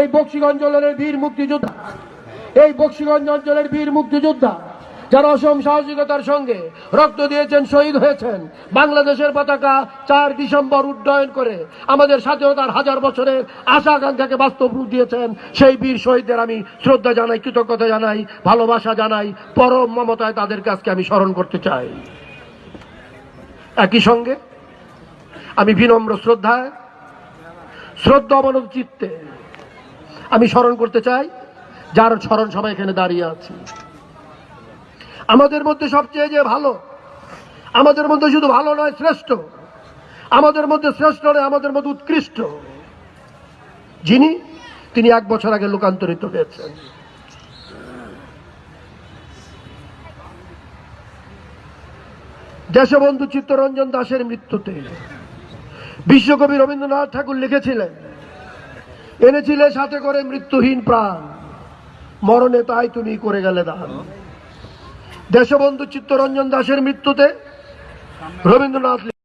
এই বক্সিগঞ্জ অঞ্চলের বীর মুক্তিযোদ্ধা, এই বক্সিগঞ্জ অঞ্চলের বীর মুক্তিযোদ্ধা, যারা অসম সাহসিকতার সঙ্গে রক্ত দিয়েছেন, শহীদ হয়েছেন, বাংলাদেশের পতাকা চার ডিসেম্বর উড্ডয়ন করে আমাদের স্বাধীনতার হাজার বছরের আশা আকাঙ্ক্ষাকে বাস্তব রূপ দিয়েছেন, সেই বীর শহীদদের আমি শ্রদ্ধা জানাই, কৃতজ্ঞতা জানাই, ভালোবাসা জানাই, পরম মমতায় তাদের কাছকে আমি স্মরণ করতে চাই। একই সঙ্গে আমি বিনম্র শ্রদ্ধায় শ্রদ্ধা অবনত চিত্তে আমি স্মরণ করতে চাই, যার স্মরণ সবাই এখানে দাঁড়িয়ে আছে। আমাদের মধ্যে সবচেয়ে যে ভালো, আমাদের মধ্যে শুধু ভালো নয়, শ্রেষ্ঠ। আমাদের মধ্যে শ্রেষ্ঠ নয়, আমাদের মধ্যে উৎকৃষ্ট। যিনি, তিনি এক বছর আগে লোকান্তরিত হয়েছেন। দেশবন্ধু চিত্তরঞ্জন দাসের মৃত্যুতে বিশ্বকবি রবীন্দ্রনাথ ঠাকুর লিখেছিলেন এনেছিলে সাথে করে মৃত্যুহীন প্রাণ। মরণে তাই তুমি করে গেলে দান। দেশবন্ধু চিত্তরঞ্জন দাসের মৃত্যুতে রবীন্দ্রনাথ